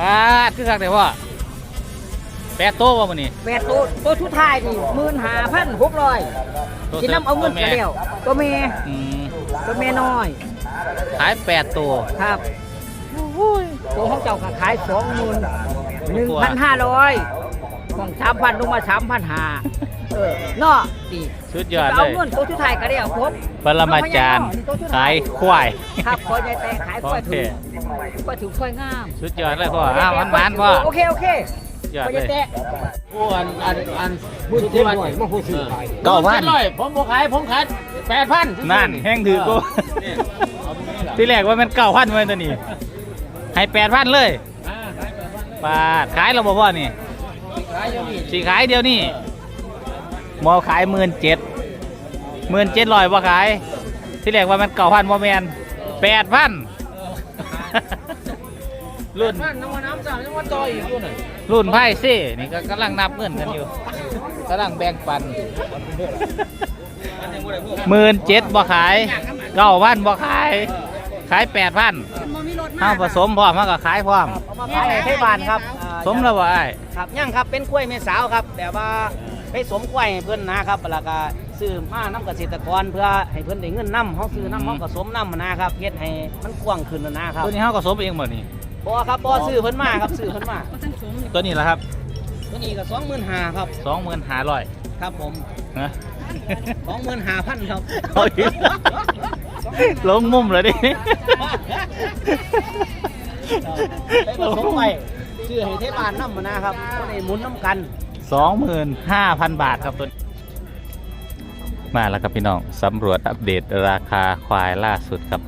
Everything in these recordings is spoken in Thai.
ปาดคือคักแต่ว่าแปดโต๊ะว่ามันนี่แปดตัวตัวชุดท้ายนี่หมื่นห้าพันหกร้อยกินน้ำเอาเงินไปเดียวตัวเมียอืมตัวเมียน้อย ขายแปดตัว ครับตัวของเจ้าก็ขายสองหมื่นหนึ่งพันห้าร้อยของสามพันลงมาสามพันห้า เออเนาะดีสุดยอดเลเอายเงินตัวชุดท้ายก็ได้ครบปรมาจารย์ขายควายครับคอยใจแต่ขายขคอองยถูแท้กคอยถูกคอยงามสุดยอดเลยพ่ออ้าวหวานๆพ่อโอเคโอเคสุดยอดคอยเลใจยแต่ผู้อันอันอันผู้ที่ว่ามาผู้ซื้อขายเก้าพันร้อยผมบ่ขายผมขายแปดพันนั่นแห้งถือกูที่แรกว่ามันเก้าพันไว้ตัวนี้ให้แปดพันเลยปาดขายเราบอกพ่อนี่ขายอยู่นี่สีขายเดียวนี่ หมอขายหมื่นเจ็ดหมื่นเจ็ดร้อยว่าขาย ที่แรกว่ามันเก้าพันโมแมนแปดพันรุ่นพันน้ำมันน้ำสามน้ำมันต่ออีกรุ่นน่ะรุ่นไพ่ซี่นี่ก็กำลังนับเงินกันอยู่กำลังแบ่งปันหมื่นเจ็ดบ่ขายเก้าพันบ่ขาย ขายแปดพันห้าผสมพร้อมมาก็ขายพร้อมเอามาขายให้เทศบาลครับอ่าสมแล้วบ่ไอ้ายครับยังครับเป็นกล้วยเมสาวครับ แต่ว่า ไปสวมกล้วยให้เพื่อนนะครับแล้วก็ซื้อมาน้ำเกษตรกรเพื่อให้เพื่อนได้เงินน้ำเขาซื้อน้ำเขาก็สมน้ำนะครับเฮ็ดให้มันกว้างขึ้นนะครับตัวนี้เขาก็สมเองหมดนี่บ่ครับบ่ซื้อเพิ่นมาครับซื้อเพิ่นมาตัวนี้ละครับ ตัวนี้ก็สองหมื่นห้าครับสองหมื่นห้าร้อยครับผมนะสองหมื่นห้าพันครับเอาอีกลงมุมเลยดิไปผสมไปซื้อให้เทศบาลน้ำนะครับก็ได้หมุนน้ำกัน สองหมื่นห้าพันบาทครับตัวนี้มาแล้วครับพี่น้องสำรวจอัปเดตราคาควายล่าสุดครับ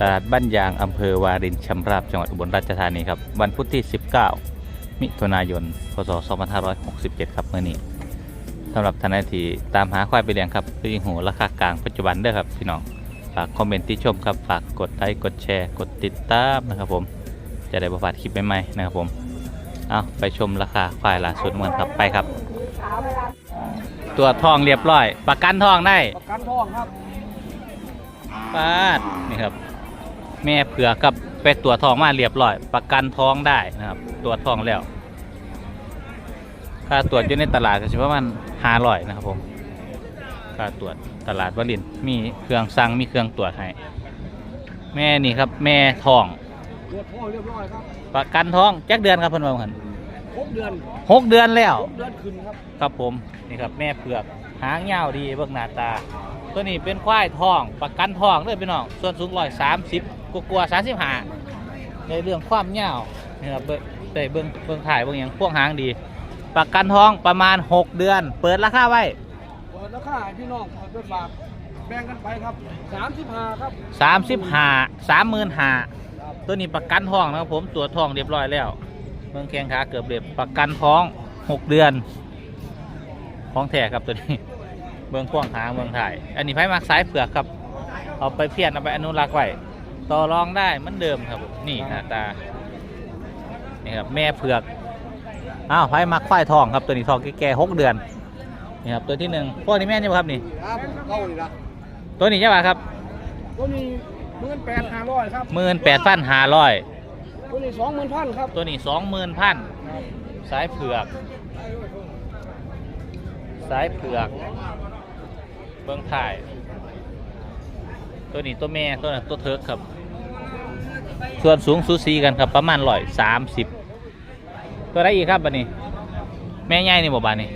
ตลาดบ้านยางอำเภอวารินชำราบจังหวัดอุบลราชธานีครับวันพุธที่ 19 มิถุนายน พศ 2567 ครับเมื่อนี้สำหรับท่านที่ตามหาควายไปเลี้ยงครับคือหูราคากลางปัจจุบันเด้อครับพี่น้องฝากคอมเมนต์ที่ชมครับฝากกดไลค์กดแชร์ กดติดตามนะครับผมจะได้ประพาดคลิปใหม่ๆนะครับผม เอาไปชมราคาควายล่าสุดเหมือนครับไปครับ ตัวทองเรียบร้อย ประกันทองได้ประกันทองครับปาดนี่ครับ แม่เผือกกับเป็ดตัวทองมาเรียบร้อย ประกันท้องได้นะครับ ตัวทองแล้วค่าตรวจอยู่ในตลาดก็สิประมาณห้าร้อยนะครับผมค่าตรวจตลาดวลินทร์มีเครื่องสั่งมีเครื่องตรวจให้แม่นี่ครับ แม่ทองตรวจพ่อเรียบร้อยครับ ประกันท้องจักเดือนครับเพิ่นว่ากันหกเดือนหกเดือนแล้วหกเดือนขึ้นครับครับผมนี่ครับแม่เผือกหางยาวดีเบิ่งหน้าตา ตัวนี้เป็นควายทองประกันทองเลยพี่น้องส่วนสูงร้อยสามสิบกลัวสามสิบห้าในเรื่องความยาวนี่ครับเบิ่งได้เบิ่งเบิ่งถ่ายเบิ่งอย่างพวกหางดี ประกันทองประมาณ 6 เดือน เปิดราคาไว้เปิดราคาให้พี่น้องเปิดฝากแบ่งกันไปครับสามสิบห้าครับ35 35,000 ตัวนี้ประกันทองนะครับผมตัวจทองเรียบร้อยแล้ว เมืองแข้งขาเกือบเรียบประกันท้อง6เดือนของแท้ครับตัวนี้เมืองขวางหางเมืองไทยอันนี้ไผ่มักสายเผือกครับ เอาไปเพี้ยนเอาไปอนุรักษ์ไว้ต่อรองได้เหมือนเดิมครับผมนี่หน้าตานี่ครับแม่เผือกอ้าวไผ่มักควายทองครับตัวนี้ทองแก่ๆหกเดือนนี่ครับตัวที่หนึ่งพวกนี้แม่นใช่ไหมครับนี่ครับเก้านี่ละตัวนี้ใช่ป่ะครับตัวนี้ห มื่นแปดห้าร้อยครับหมื่นแปดพันห้าร้อยตัวนี้สองหมื่นพันครับตัวนี้สองหมื่นพันสายเผือก สายเผือก เบื้องถ่าย ตัวนี้ตัวแม่ตัวนั้นตัวเทิร์กครับ ส่วนสูงสูสีกันครับประมาณร้อยสามสิบตัวได้อีกครับบันนี้ แม่ใหญ่นี่บอกบานนี้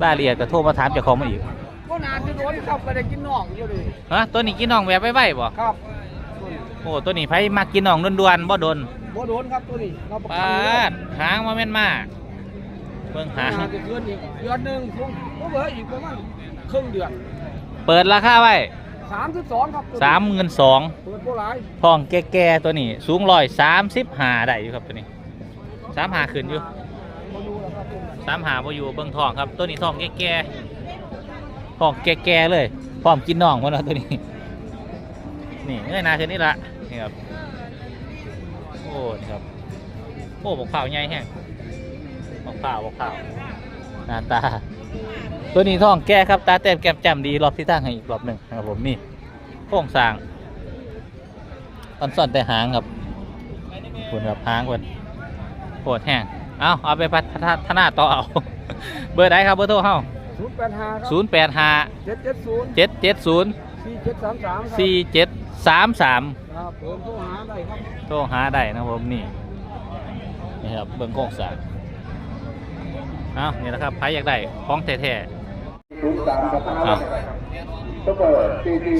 บ้าเรียกกระโทรมาถามเจ้าของมาอีกก็ นานจะโดนครับไปได้กินน่องอยู่ดิฮะตัวนี้กินน่องแบบไว้ไว้บ่ครับโอ้ตัวนี้ไผมากินน่องด่วนๆบ่โดนบ่โดนครับตัวนี้เราประปกันาเลยดหางมาแม่นมากเบิ่งหางจะเกินอีกเดือนหนึ่งคงก็เหลืออีกประมาณครึ่งเดือน เปิดราคาไว้สามสิบสองครับตัวนี้สามหมื่นสองเปิดโบราณทองแก่ๆตัวนี้ สูงร้อยสามสิบหาได้อยู่ครับตัวนี้สามหาขึ้นอยู่มาดูแล้วครับผมสามหาพออยู่เบิ่งทองครับ ตัวนี้ทองแก่ๆ ทองแก่ๆเลยพร้อมกินน่องมันแล้วตัวนี้ นี่เอ้ยหนาเท่านี้ละนี่ครับโอ้นี่ครับโอ้บอกเผาใหญ่แห้งบอกเผาบอกเผาหน้าตา ตัวนี้ท้องแก่ครับ ตาแต้มแก้มจ้ำดีรอบที่ตั้งให้อีกรอบหนึ่งนะครับผมนี่โค้งสร้างตอนซ่อนแต่หางครับคุณครับหางคุณโคตรแห้งเอาเอาไปพัฒนาต่อเอา เบอร์ไหนครับเบอร์โทรเฮา ศูนย์แปดห้าครับศูนย์แปดห้าเจ็ดเจ็ดศูนย์เจ็ดเจ็ดศูนย์สี่เจ็ดสามสามสี่เจ็ดสามสามครับผมโทรหาได้ครับโทรหาได้นะครับผมนี่นี่ครับเบิ้งโคกสร้างเอานี่นะครับใครอยากได้ของแท้ๆเอา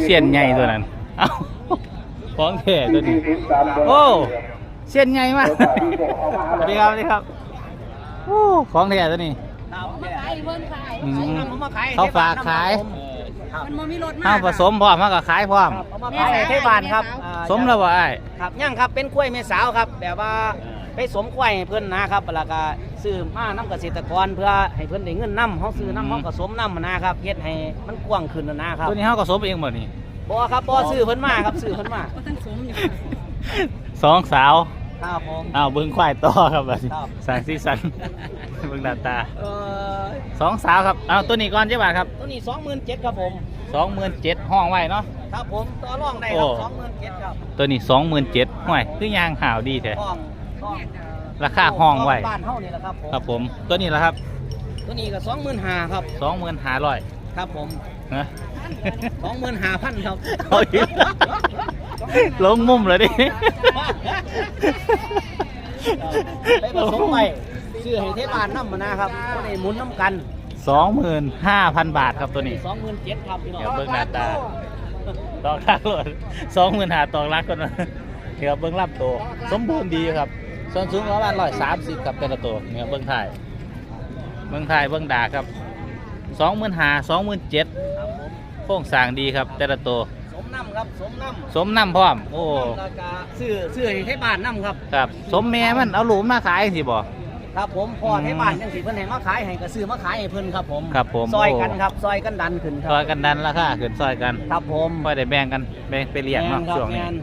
เสียนใหญ่ตัวนั้นเอาของแท้ตัวนี้โอ้เสียนใหญ่มากสวัสดีครับสวัสดีครับโอ้ของแท้ตัวนี้ครับ ขายเพิ่นขายอืมเอามาขายเขาฝากขาย ครับมันบ่มีรถมาเอาผสมพร้อมมากับขายพร้อม เอามาขายให้เทศบาลครับอ่าสมแล้วว่าไอ้ายครับย่างครับเป็นกล้วยแม่สาวครับแบบว่าไปสมกล้วยให้เพิ่นนะครับแล้วก็ซื้อมาน้ำเกษตรกรเพื่อให้เพิ่นได้เงินน้ำเขาซื้อน้ำเขาก็สมน้ำนะครับเฮ็ดให้มันกว้างขึ้นนะครับตัวนี้เขาก็สมเองหมดนี่บ่ครับบ่ซื้อเพิ่นมาครับซื้อเพิ่นมาก็ทั้งสมอยู่สองสาว ครับผม อ้าวเบิ้งควายต่อครับบัดนี้ครับสายสีสัน เบิ้งหน้าตาเอ่อสองสาวครับอ้าวตัวนี้ก่อนเจ๊บาทครับตัวนี้27,000ครับผมสองหมื่นเจ็ดห้องไว้เนาะ ครับผมต่อรองได้ครับโอ้27,000ครับตัวนี้สองหมื่นเจ็ดห้วยคือยางห่าวดีแท้ ห้องห้องราคาห้องไว้ บ้านเฮานี่แหละครับผมครับผมตัวนี้แหละครับตัวนี้ก็25,000ครับสองหมื่นห้าร้อยครับผมนะ25,000ครับเอาอีกลงมุมเลยดิ ไปผสมไป ซื้อให้เทศบาลน้ำมานะครับก็ได้หมุนน้ำกันสองหมื่นห้าพันบาทครับตัวนี้สองหมื่นเจ็ดครับพี่น้องเดี๋ยวเบิ้งหน้าตาตอกรักรถสองหมื่นหาตอกรักก่อนนะเดี๋ยวเบิ้งรับตัวสมบูรณ์ดีครับ ส่วนสูงประมาณร้อยสามสิบครับแต่ละตัวเนี่ยเบิ้งถ่ายเบิ้งถ่ายเบิ้งดาครับสองหมื่นหาสองหมื่นเจ็ดครับผมโค้งสร้างดีครับแต่ละตัวสมน้ำครับสมน้สมน้ำพร้อมโอ้ำแล้วก็ซื้อซื้อให้เทศบาลน้ำครับครับ สมแม่มันเอาหลุมมาขายสิบ่ ครับผมพออืมเทศบาลยังสิเพิ่นให้มาขายให้ก็ซื้อมาขายให้เพิ่นครับผมครับผมซอยโอ้กันครับซอยกันดันขึ้นคซอรัยกันดันราคาขึ้นซอยกันครับผมค่อยได้แบ่งกันแบ่งไปเลี้ยงเนาะแม่นครับช่วงนี้แม่น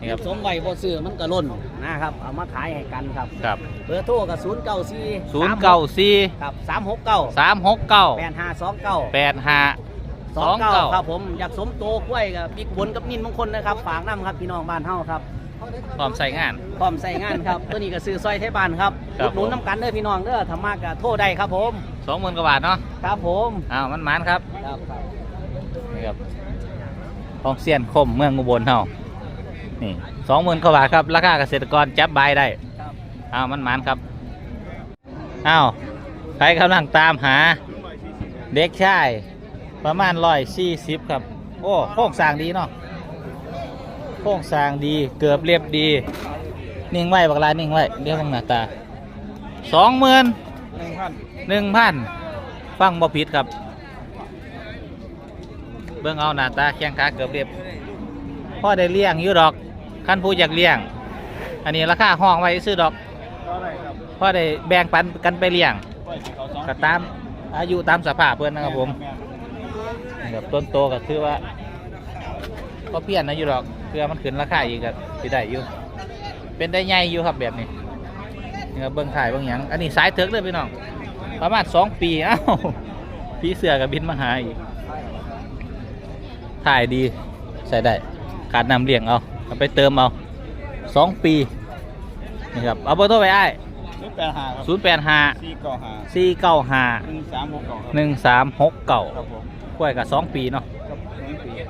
นี่ครับสมไว้บ่ซื้อมันก็ล้นนะครับเอามาขายให้กันครับครับเบอร์โทรก็ศูนย์เก้าสี่ศูนย์เก้าสี่ครับสามหกเก้าสามหกเก้าแปดห้าสองเก้าแปดห้าสสอองงเก้าเก้าครับผมอยากสมโตกล้วยกับบิ๊กบนกับนินมงคลนะครับฝากน้ำครับพี่น้องบ้านเฮาครับ พร้อมใส่งาน พร้อมใส่งานครับ ตัวนี้ก็ซื้อซอยไทยบ้านครับครับอุดหนุนน้ำกันเด้อพี่น้องเด้อธรรมะกะโทษได้ครับผม สองหมื่นกว่าบาทเนาะครับผมอ้าวมันหมานครับครับครับนี่ครับของเซียนคมเมืองอุบลเฮานี่สองหมื่นกว่าบาทครับราคาเกษตรกรจับบายได้ ครับอ้าวมันหมานครับ อ้าวใครกำลังตามหา เด็กชาย ประมาณร้อยสี่สิบครับ โอ้โค้งสร้างดีเนาะ โค้งสร้างดีเกือบเรียบดี นิ่งไว้บักลานิ่งไว้เดี๋ยวมึงหน้าตาสองหมื่นหนึ่งพันหนึ่งพันฟังบ่ผิดครับ เบิ่งเอาหน้าตาแข้งขาเกือบเรียบพ่อได้เลี้ยงอยู่ดอกขั้นผู้อยากเลี้ยง อันนี้ราคาห้องไว้ซื้อดอกพ่อได้แบ่งปันกันไปเลี้ยงก็ตามอายุตามสภาพเพื่อนนะครับผมแบบต้นโตก็คือว่าก็เพี้ยนนะอยู่ดอก พื่อมันขึ้นราคาอีกก็สิได้อยู่เป็นได้ใหญ่อยู่ครับแบบนี้นี่ครับเบิ้งถ่ายเบิ้งหยังอันนี้สายเถิกเลยพี่น้องประมาณสองปีเอ้าพี่เสือกับบินมาหาอีกถ่ายดีใส่ได้ขาดนำเลี้ยงเอาเอาไปเติมเอาสองปีนี่ครับเอาเบอร์โทรไปไอ้ศูนย์แปดห้าครับศูนย์แปดห้าสี่เก้าห้าสี่เก้าห้าหนึ่งสามหกเก้าครับหนึ่งสามหกเก่าครับผมกล้วยกับสองปีเนาะครับหนึ่ง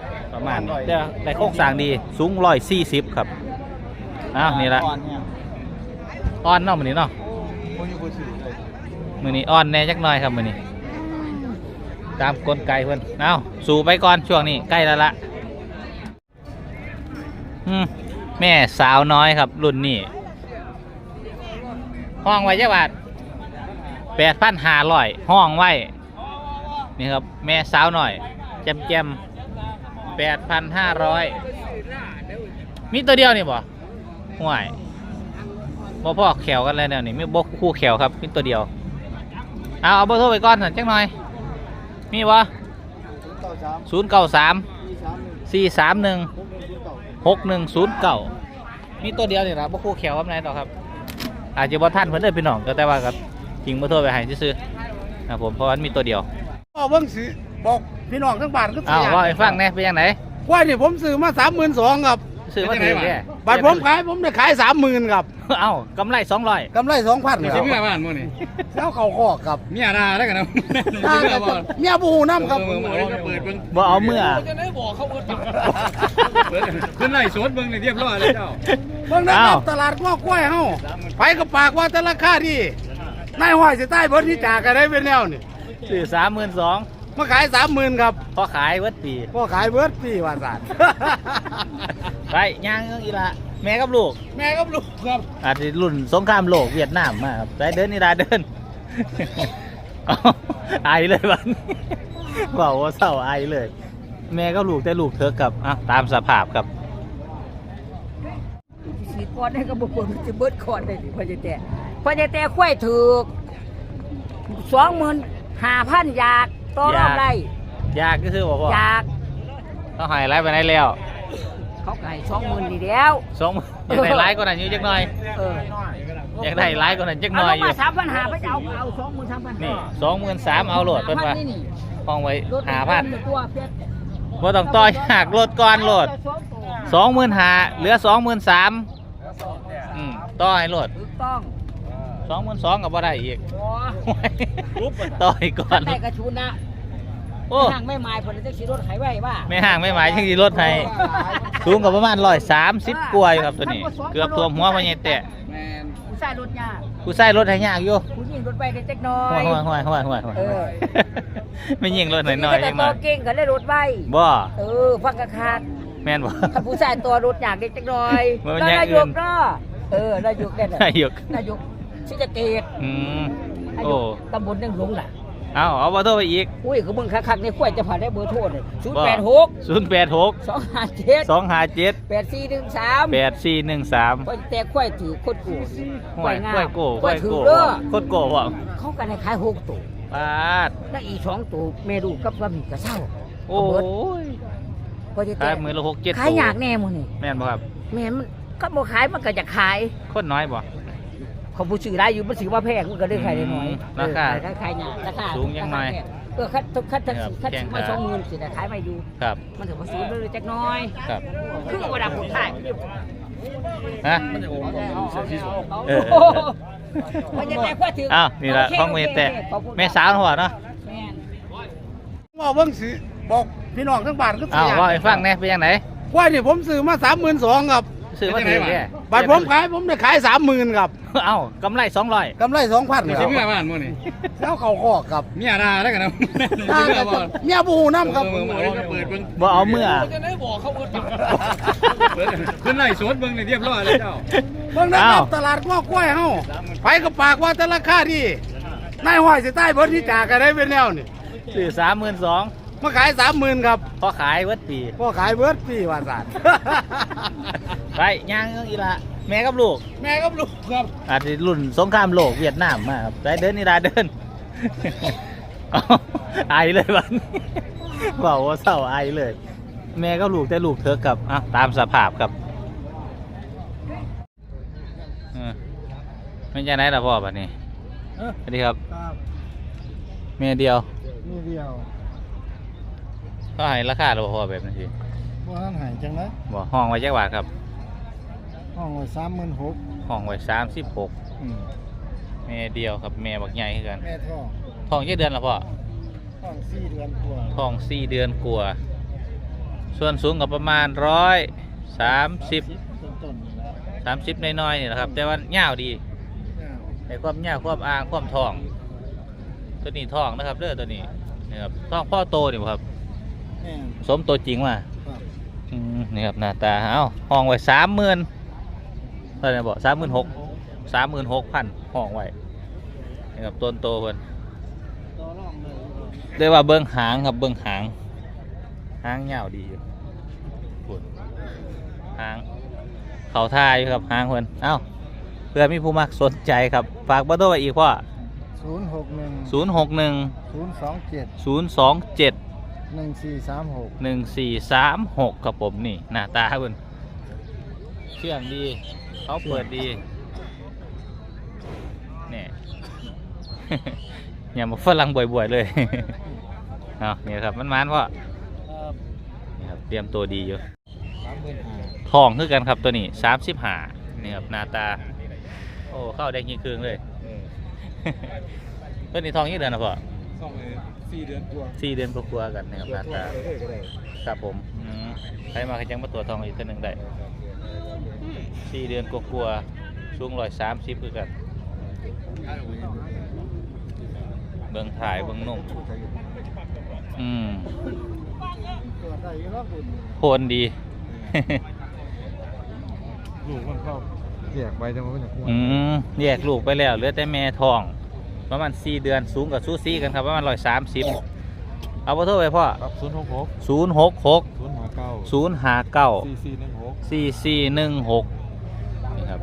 ปีประมาณนี้ได้ได้โครงสร้างดีสูงร้อยสี่สิบครับอ้าวนี่ละก่อนเนี่ยอ่อนเนาะมือนี้เนาะคนอยู่คนสื่อเลยมือนี้อ่อนแน่จักหน่อยครับมือนี้ตามกลไกเพื่อนเอาสู่ไปก่อนช่วงนี้ใกล้แล้วละอืมแม่สาวน้อยครับ รุ่นนี้ห้องไว้เจ้าบาทแปดพันห้าร้อยห้องไว้ นี่ครับ แม่สาวหน่อย แจมแจม แปดพันห้าร้อยมีตัวเดียวนี่บ่ห่วยบ่พ่อแขวกันเลยเนี่ยนี่มีบ่คู่แขวครับมีตัวเดียว เอาเอาเบอร์โทรไปก่อนสันจักหน่อย มีบ่ศูนย์เก้าสามสี่สามหนึ่งหกหนึ่งศูนย์เก้ามีตัวเดียวนี่ละบ่คู่แขวครับนายต่อครับ อาจจะบ่ท่านเพิ่นเด้อพี่น้องก็แต่ว่าก็จริงบ่โทรไปให้ซื่อๆนะผมเพราะว่ามันมีตัวเดียวก็เบิ่งสิบอก พี่น้องทั้งบ้านก็อ้าวว่าให้ฟังแหน่เป็นยังไงควายนี่ผมซื้อมาสามหมื่นสองครับซื้อมาถือเนี่ยบัตรผมขายผมได้ขายสามหมื่นครับเอ้ากำไรสองร้อยกำไรสองพันนี่คสิรับเมื่อบ้านมื้อนี่แล้วเขาคอกครับเมียด่าได้กันนะถ้าเมียบูน้ำครับเออเออเปิดเบิ่งบ่เอาเมื่อ จะได้บอกเขาเปิดปากเปิดขึ้นไล่สวนเบิ่งนี่เรียบร้อยแล้วเจ้าเบิ่งนะคอ้ารัว บตลาดง้อกล้วยเฮาไปกับปากว่าแต่ราคาดีนายห้อยสิใต้เบิดที่จากกันได้เป็นแนวนี่ซื้อสามหมื่นสอง มาขายสามหมื่นครับพอขายเวิดปีพ่อขายเบิดปีว่าสานไปย่างเอิ้งอีละแม่กับลูก แม่กับลูกครับอาจจะรุ่นสงครามโลกเวียดนามมาครับไปเดินนี่ดาเดินเอาไอเลยวันบอกว่าเศร้าไอเลย แม่ก็ลูกแต่ลูกเธอกับอะตามสภาพครับสีก้อนให้กระบอกมันจะเบิดคอนได้ดิพ่อใหญ่แต่พ่อใหญ่แต่ควายถือสองหมื่นห้าพันอยาก ต่อรอบไรยากก็คือบอกว่าอยากต้องหายไล่ไปไหนแล้วเขาไก่สองหมื่นดีแล้วสองอยากได้ไล่ก็นั้นอยู่จักหน่อยเอออยากได้ไล่ก็นั้นจักหเอาน่อลยงอยู่มาสามพันห้าไปจะเอาเอาสองหมื่นสามพันนี่สองหมื่นสามเอาโหลดเพิ่นว่านี่ห้องไว้รถหาพันตัวเพชรว่าต้องต่อยหักโหลดก่อนโหลดสองตัวสองหมื่นหาเหลือสองหมื่นสามอืมต่อให้โหลดถูกต้องสองหมื่นสองก็บ่ได้อีก โอ้ ต่อยก่อน ได้กระชุนนะ โอ้ห่างไม่หมายผลจะขี่รถไถไว้ว่าไม่ห่างไม่หมายยังดีรถให้สูงกับประมาณร้อยสามสิบกว่าอยู่ครับตัวนี้ เกือบตัวหัวพอใหญแตะแม่นผู้ชายรถยากกูใส่รถให้ยากอยู่ผู้หญิงรถไปได้จักหน้อห่วยยห่วยห่วยห่วยห่วยห่วยเออไม่ยิงรถหน่อยหน่อยแต่ยังหตัน่วอยเก่งก็ได้รถไว้บ่เออฟังกระคากแม่นบ่ ถ้าผู้ชายตัวรถอยากได้จักหน่อยมันแล้วอย่างนายอื่กน เนาะเออนายกได้น่ะนายกนายกชิจะเกตอืมนายโอ้กตำบลยังหลงน่ะ เอาเอาเบอร์โทรไปอีกอุ้ยคือมึงคักๆในข่อยจะผ่านได้เบอร์โทรเลยศูนย์บ่แปดหกศูนย์แปดหกสองห้าเจ็ดสองห้าเจ็ดแปดสี่หนึ่งสามแปดสี่หนึ่งสามข่อยแต่ข่อยถือโคตรกูห่วยห่วยโก้ข่ห่อวยยถือโก้เด้อโคตรโก้ว่ะเขากันให้ขายหกตัวปาดแล้วอีกสองตัวเมรูกับว่ามีกระเซ้าโอ้ยข่อยจะขาแต่ยมือละหกเจ็ดขายตัวอยากแน่มึงนี่แม่นบ่ครับแม่นมันก็บ่ขายมันก็จะขายคนน้อยบ่ เขาผู้ซื้อได้อยู่มันซื้อว่าแพงมันก็ได้ขายได้น้อยอืมราคาเออขายขายหนาราคาสูงยังไงราคาแพเออคัดคัดคัดครับคัดแพงมาครับสองหมื่นสิแต่ขายไม่อยู่ครับมันถือว่าสูงเลยจักหน้อยครับคือเวลาผมขายฮะเออโอ้โหมันจะแต่กว่าถืออ้าวนี่ละโเคของเมโคแต่ขอบคุณแม่สาวหัวเนาะแม่นว่าเบิ่งสิบอกพี่น้องทั้งบ้านก็อ้าวสิว่าให้ฟังแหน่เป็นยังไงควายนี่ผมซื้อมาสามหมื่นสองครับ ซื้อมาถือเนี่ยบัตรผมขายผมได้ขายสามหมื่นครับเอ้ากำไรสองร้อยกำไรสองพันนี่คสิรับเมื่อบ้านมื้อนี่แล้วเขาคอกครับเมียด่าได้กันนะถ้าเมียบูน้ำครับเออเออเปิดเบิ่งบ่เอาเมื่อจะได้บอกเขาเปิดปากเปิดขึ้นไล่สวนเบิ่งนี่เรียบร้อยแล้วเจ้าเบิ่งนะคอ้ารัวบตลาดง้อกล้วยเฮาไปกับปากว่าแต่ราคาดีนายห้อยสิใต้เบิดที่จากกันได้เป็นแนวนี่ซื้อสามหมื่นสอง มาขายสามหมื่นครับพอขายเวิดปีพ่อขายเบิดปีว่าสานไปย่างเอิ้งอีละแม่กับลูก แม่กับลูกครับอาจจะรุ่นสงครามโลกเวียดนามมาครับไปเดินนี่ดาเดิน เอาไอเลยวันบอกว่าเศร้าไอเลย แม่ก็ลูกแต่ลูกเธอกับอะตามสภาพครับเออไม่ใช่ไหนล่ะพ่อบัดนี้สวัสดีครับ ครับเมียเดียว นี่เดียว ก็ให้ราคาเราพ่อแบบนี้สิว่าท่านหายจังนะบอกห้องไว้จักบาทครับห้องไว้สามหมื่นหกห้องไว้สามสิบหกเมียเดียวครับแม่บักใหญ่คือกันแม่ท้องท้องเจ็ดเดือนแล้วพ่อท้องสี่เดือนกว่าท้องสี่เดือนกลัวาส่วนสูงกับประมาณร้อยสามสิบต้นๆนี่แหละสามสิบน้อยๆนี่แหละครับ แต่ว่าเงาวดีในความเงาวความอ่างความทอง ตัวนี้ทองนะครับเด้อตัวนี้นี่ครับทองพ่อโตนี่บ่ครับ แม่สมตัวจริงว่ะครับอืมนี่ครับหน้าตาเอ้าห้องไว้สามหมื่นเท่าไหร่บอกสามหมื่นหกสามหมื่นหกพันห้องไว้นี่ครับต้นโตเพิ่นต่อรองเลยเรียกว่าเบิ้งหางครับเบิ้งหาง หางยาวดีอยู่ปุ่นหาง เขาท่าอยู่ครับหางเพิ่นเอ้าเพื่อมีผู้มักสนใจครับ ฝากเบอร์โทรไว้อีกพ่อศูนย์หกหนึ่งศูนย์หกหนึ่งศูนย์สองเจ็ดศูนย์สองเจ็ด หนึ่งสี่สามหกหนึ่งสี่สามหกครับผมนี่หน้าตาเพิ่นเชื่องดี เขาเปิดดีเนี่ยอย่ามาฝรั่งบ่อยๆเลยเอาเนี่ยครับมันมันพ่อครับนี่ครับเตรียมตัวดีอยู่สามหมื่นห้าทองคือกันครับตัวนี้สามสิบห้านี่ครับหน้าตา โอ้เข้าแดงยิงคืนเลยตัวนี้ทองยี่เดือนนะพ่อ สองสี่เดือนกว่าสี่เดือนกว่าๆกันนะครับหน้าตาครับผมอืมใครมาขยังมาตัวจทองอีกตัวหนึ่งได้สี่เดือนกว่าๆสูงร้อยสามสิบคือกันเบื้องถ่ายเบื้องนุ่มอืมโคนดี ลูกมันเข้าแยกไปจังว่ามันจะอืมแยกลูกไปแล้วเหลือแต่แม่ทอง ประมาณสี่เดือนสูงกับซูซี่กันครับประมาณร้อยสามสิบเอาเบอร์โทรไปพ่อครับศูนย์หกหกศูนย์หกหกศูนย์หาเก้าศูนย์ห้าเก้าสี่สี่หนึ่งหกสี่สี่หนึ่งหกนี่ครับ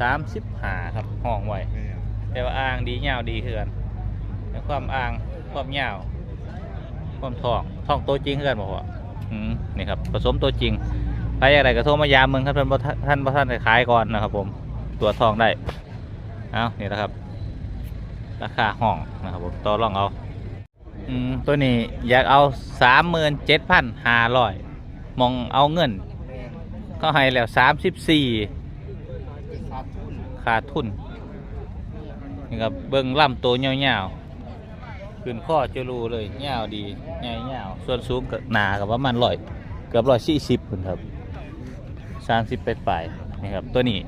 สามสิบห้าครับห้องไว้แม่แต่ว่าอ่างดีเงาวดีคือกันแต่ความอ่างความเงาวความทองทองตัวจริงคือกันบอกว่าอืมนี่ครับผสมตัวจริงใครอะไรก็โทรมายามเมืองครับท่านบ่ท่านท่านบ่ท่านได้ขายก่อนนะครับ ผมตัวจทองได้เอานี่นะครับ ราคาห้องนะครับผมต่อรองเอาอืมตัวนี้อยากเอาสามหมื่นเจ็ดพันห้าร้อยมองเอาเงิน ก็ให้แล้วสามสิบสี่ขาดทุนนี่ครับเบิ้งล่ำตัวเงาวๆขึ้นข้อจะรูเลยเงาวดีใหญ่เงาวส่วนสูงกับหนากับว่ามันร้อยเกือบร้อยสี่สิบคุณครับสามสิบไปปลายนี่ครับตัวนี้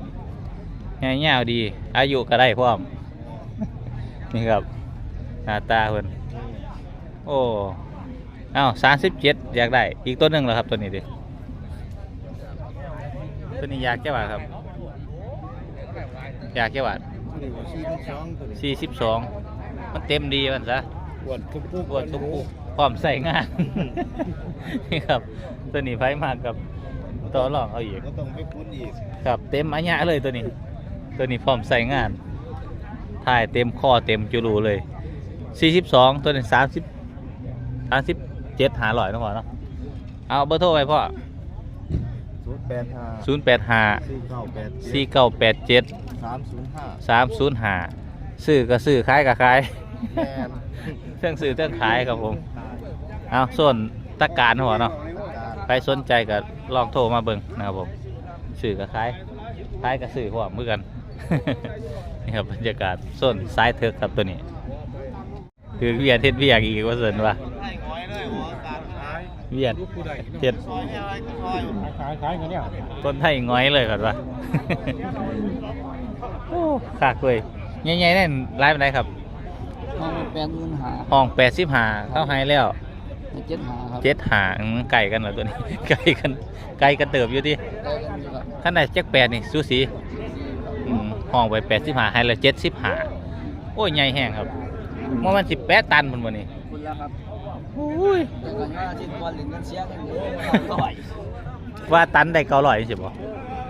ใหญ่เงาวดี อายุก็ได้พร้อม นี่ครับหน้าตาเพิ่นโอ้เอ้าสามสิบเจ็ดอยากได้อีกตัวหนึ่งแล้วครับตัวนี้ดิตัวนี้อยากแค่บาทครับ อยากแค่บาทสี่สิบสองมันเต็มดีมันซะอ้วนทุกปุ๊บปวดทุกปุกพร้อมใส่งานนี่ครับ ตัวนี้ไฟมากกับต่อรองเอาอีกก็ต้องไปคุ้นอีกครับ เต็มอัญญะเลยตัวนี้ ตัวนี้พร้อมใส่งาน ถ่ายเต็มข้อเต็มจุลูเลยสี่สิบสองตัวนี้สามสิบสามสิบเจ็ดหาลอยนะพ่อเนาะเอาเบอร์โทรไปพ่อศูนย์แปดห้าศูนย์แปดห้าสี่เก้าแปดสี่เก้าแปดเจ็ดสามศูนย์ห้าสามศูนย์ห้าซื้อก็ซื้อขายก็ขาย แมนเครื่องซื้อเครื่องขายครับผม เอาส่วนตะการหัวเนาะ ใครสนใจก็ลองโทรมาเบิ่งนะครับผมสื่อกับขายขายกับสื่อหัวมือกัน นี่ครับบรรยากาศส่วนซ้ายเทิกครับตัวนี้คือเวียนเทศเวียกอีกว่าเสนว่าเวียนเทศขายขายกันเนี่ยคนไทยง้อยเลยครับว่าโอ้ขากเลยใหญ่ๆนั่นไลฟ์ไหนครับห้องแปดหมื่นหาห้องแปดสิบห้าเข้าให้แล้วเจ็ดหาครับเจ็ดหาไก่กันเหรอตัวนี้ไก่กันไก่กันเติบอยู่ที่ได้นอยู่ครับท่านไหนแจ็คแปดนี่สูสี ห้องไปแปดสิบหาให้ละเจ็ดสิบหาโอ้ยใหญ่แห้งครับว่ามันสิบแปดตันมันวันนี้คุณแล้วครับโอ้ยแต่ก่อนว่าที่บอลหรือเงินเสียกันอยู่ต่อยว่าตันได้เก้าร้อยใช่ปะ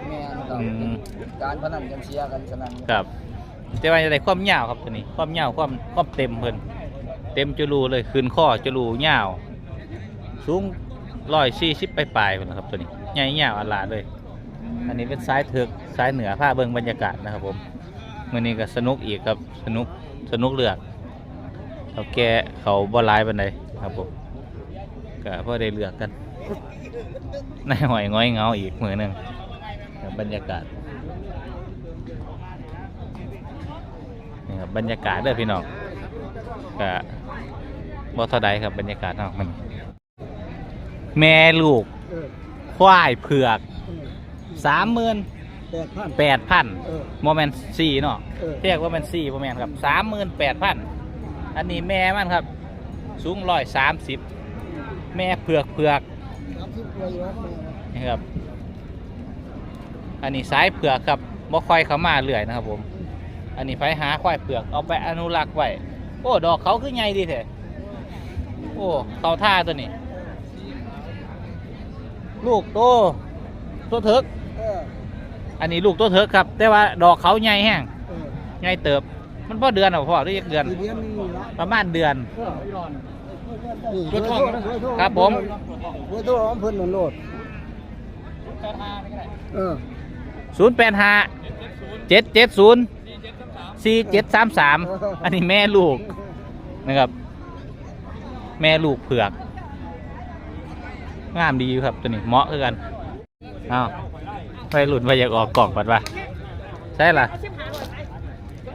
แม่นครับอืมการพนันกันเสียกันฉะนั้นครับแต่ว่าจะได้ความยาวครับตัวนี้ความยาวความความเต็มเพิ่นเต็มจุลูเลยคืนข้อจุลูยาว สูงร้อยสี่สิบไปปลายๆพุ่นนะครับตัวนี้ใหญ่ยาวอันลาดเลย อันนี้เป็นซ้ายเถือกซ้ายเหนือผ้าเบิงบรรยากาศนะครับผมมื่อนี้ก็สนุกอีกครับสนุกสนุกเลือกเขาแกเขาบ่ร้ายบันไดครับผมก็พอได้เลือกกันนายหอยง้อยเงาอีกมือหนึ่งบรรยากาศนี่ครับบรรยากาศเด้อพี่น้องก็บ่เท่าใดครับบรรยากาศนาะมันแม่ลูกควายเผือก สามหมื่นแปดพันแปดพันเออ โมเมนสี่เนาะเออ เรียกว่ามันสี่โมเมนครับสามหมื่นแปดพันอันนี้แม่มันครับ สูงร้อยสามสิบแม่เผือกเผือกสามสิบกว่าอยู่ครับแม่นี่ครับ อันนี้สายเผือกครับบ่ค่อยเขามาเรื่อยนะครับผม อันนี้ไปหาควายเผือกเอาไปอนุรักษ์ไว้โอ้ดอกเขาคือใหญ่ดีแท้โอ้เขาท่าตัวนี้ ลูกโตตัวเถิก เอออันนี้ลูกตัวเถิกครับ แต่ว่าดอกเขาใหญ่แห้งเออใหญ่เติบ มันพอเดือนหรอพ่อหรือยังเดือนอีกเดือนหนึงนี่ละประมาณเดือน เออนี่รถทองเบอร์โทครับผม เบอร์โทรของเพิ่นนั่นโลดเออ0 8 5 7 7 0 4 7 3 3 อันนี้แม่ลูกนะครับ แม่ลูกเผือก งามดีอยู่ครับตัวนี้เหมาะคือกันเอา ไปหลุดไปอยากออกกล่องก่อนวะใช่ล่ะ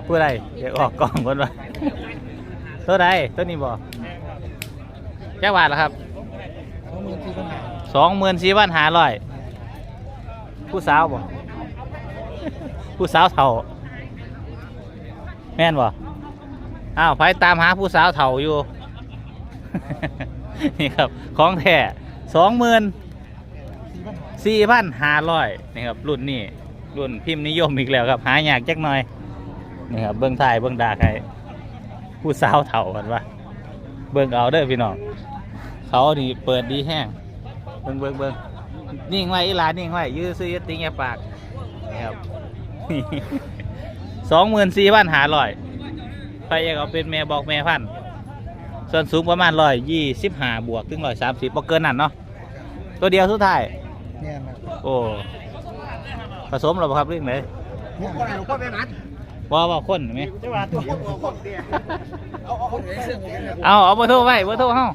ผู้ใดอยากออกกล่องก่อนวะตัวใดตัวนี้บ่แจ้าบาทละครับสองหมื่นสี่พันหาร้อยผู้สาวบ่ผู้สาวเถ่า แม่นบ่อ้าวไปตามหาผู้สาวเถ่าอยู่ นี่ครับ ของแท้สองหมื่น สี่พันห้าร้อยนี่ครับรุ่นนี้รุ่นพิมพ์นิยมอีกแล้วครับหายากจักหน่อยนี่ครับเบิ้องถ่ายเบิ้องดาใครผู้สาวเถ่ากันวะเบิ้องเอาเด้อพี่น้องเขานี่เปิดดีแห้งเบิ้งเบิ้งเบิ้งนิ่งไว้อีหลานนิ่งไว้ยื้อซื้อติ้งแยปากนี่ครับสองหมื่นสี่พันหาร้อยไปอยากเอาเป็นแม่บอกแม่พันส่วนสูงประมาณร้อยยี่สิบห้าบวกถึงร้อยสามสิบเกินนั่นเนาะตัวเดียวสุดท้าย เนี่ยนะโอ้ผสมหรอครับเรื่องไหนพวกอะไรหลวงพ่อแม่นัดว่าว่าคนไหมจังหวัดตัวคนคนเดียวเอาเอาคนเดียวเอาเอาเบอร์โทรไว้เบอร์โทรเฮา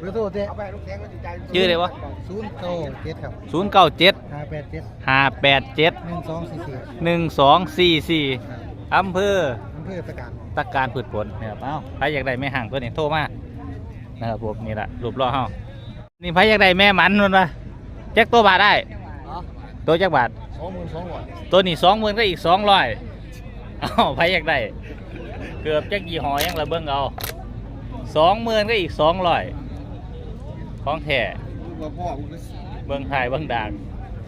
เบอร์โทรเจ๊เอาไปลูกแทงก็จิตใจชื่ออะไรวะศูนย์เก้าเจ็ดครับศูนย์เก้าเจ็ดห้าแปดเจ็ดห้าแปดเจ็ดหนึ่งสองสี่สี่หนึ่งสองสี่สี่อำเภออำเภอตะการตะการพืชผลนะครับเอ้าใครอยากได้แม่ห่างตัวนี้โทรมานะครับผมนี่แหละรูปล่อเฮานี่ใครอยากได้แม่หมันมันวะ แจ็คตัวบาทได้ ตัวจักบาทสองหมื่นสองร้อยตัวนี้สองหมื่นก็อีกสองร้อยเอ้าใครอยากได้เกือบจักยี่ห้อยังละเบิ้งเอาสองหมื่นก็อีกสองร้อยของแท้ว่าพ่อคุณก็เบิ้งไทยเบิ้งด่าง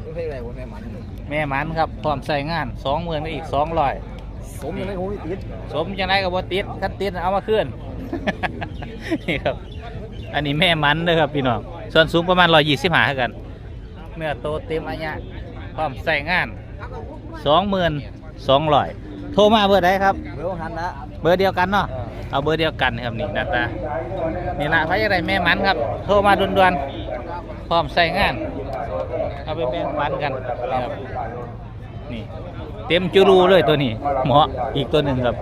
ไม่ใช่อะไรวะแม่มันแม่หมันครับพร้อมใส่งานสองหมื่นก็อีกสองร้อยผมยังไม่โอ้ยติดสมจังไรกับบ่ติดคันติดเอามาขึ้นนี่ครับ อันนี้แม่มันเลยครับพี่น้องส่วนสูงประมาณร้อยยี่สิบห้ากัน เมื่อโตเต็มอายุพร้อมใส่งานสองหมื่นสองร้อยโทรมาเบอร์ใดครับ เบอร์หันนะเบอร์เดียวกันเนาะเอาเบอร์เดียวกันครับนี่หน้าตานี่ละพายอะไรแม่มันครับ โทรมาด่วนๆพร้อมใส่งาน เอาไปแบ่งปันกันนะครับนี่เต็มจูรูเลยตัวนี้ เหมาะอีกตัวหนึ่งครับ